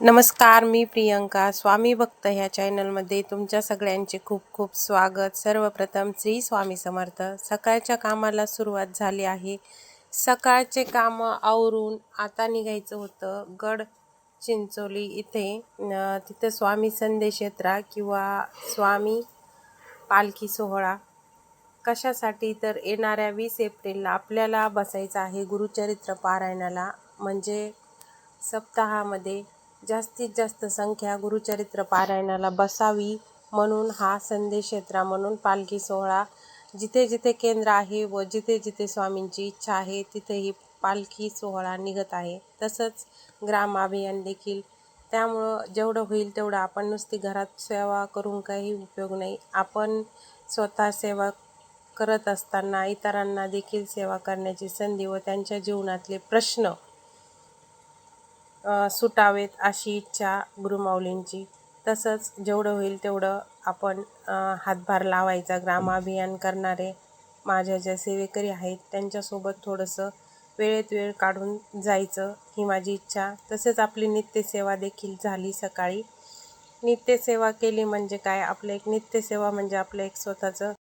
नमस्कार मी प्रियंका स्वामी भक्त ह्या चॅनलमध्ये तुमच्या सगळ्यांचे खूप खूप स्वागत. सर्वप्रथम श्री स्वामी समर्थ. सकाळच्या कामाला सुरुवात झाली आहे. सकाळचे कामं आवरून आता निघायचं होतं गड चिंचोली इथे. तिथं स्वामी संदेश यात्रा किंवा स्वामी पालखी सोहळा. कशासाठी तर येणाऱ्या वीस एप्रिलला आपल्याला बसायचं आहे गुरुचरित्र पारायणाला. म्हणजे सप्ताहामध्ये जास्तीत जास्त संख्या गुरुचरित्र पारायणाला बसावी म्हणून हा संदेश यात्रा म्हणून पालखी सोहळा जिथे जिथे केंद्र आहे व जिथे जिथे स्वामींची इच्छा आहे तिथेही पालखी सोहळा निघत आहे. तसंच ग्राम अभियान देखील. त्यामुळं जेवढं होईल तेवढं आपण नुसती घरात सेवा करून काही उपयोग नाही. आपण स्वतः सेवा करत असताना इतरांना देखील सेवा करण्याची संधी व त्यांच्या जीवनातले प्रश्न सुटावेत अशी इच्छा गुरुमाऊलींची. तसंच जेवढं होईल तेवढं आपण हातभार लावायचा ग्रामाभियान करणारे माझ्या ज्या सेवेकरी आहेत त्यांच्यासोबत थोडंसं वेळेत वेळ काढून जायचं ही माझी इच्छा. तसेच आपली नित्यसेवा देखील झाली सकाळी. नित्यसेवा केली म्हणजे काय? आपलं एक नित्यसेवा म्हणजे आपलं एक स्वतःचं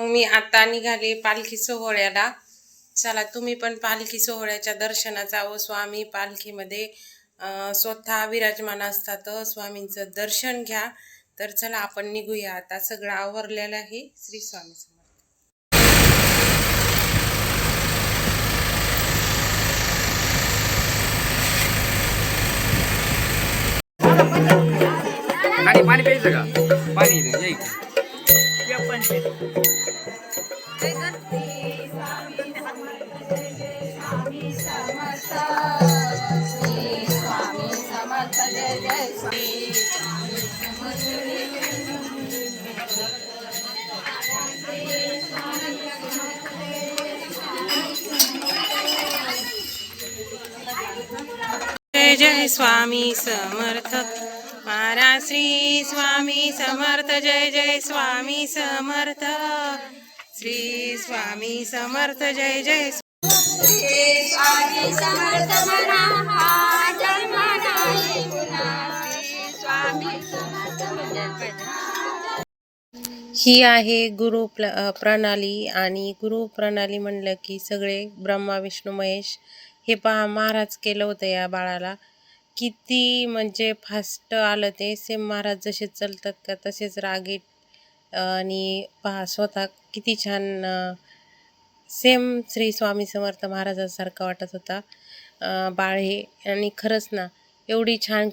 मी आता निघाले पालखी सोहळ्याला. चला तुम्ही पण पालखी सोहळ्याच्या दर्शनाचा व स्वामी पालखीमध्ये स्वतः विराजमान असतात. स्वामींचं दर्शन घ्या. तर चला आपण निघूया. आता सगळं आवरलेलं आहे. श्री स्वामी समर्थ. पाणी पाणी प्यायचं का? पाणी इथे, ये जय जय स्वामी समर्थ. महाराज श्री स्वामी समर्थ जय जय स्वामी समर्थ. श्री स्वामी समर्थ जय जय स्वामी समर्थ म्हणा हा स्वामी समर्थ ही आहे गुरु प्रणाली आणि गुरु प्रणाली म्हणलं की सगळे ब्रह्मा विष्णू महेश हे पहा महाराज केलं होतं या बाळाला. किती म्हणजे फास्ट आलं ते सेम महाराज जसे चलतात का तसेच रागीट आणि पहा स्वतः किती छान सेम श्री स्वामी समर्थ महाराजासारखा वाटत होता. बाळ हे आणि खरंच ना एवढी छान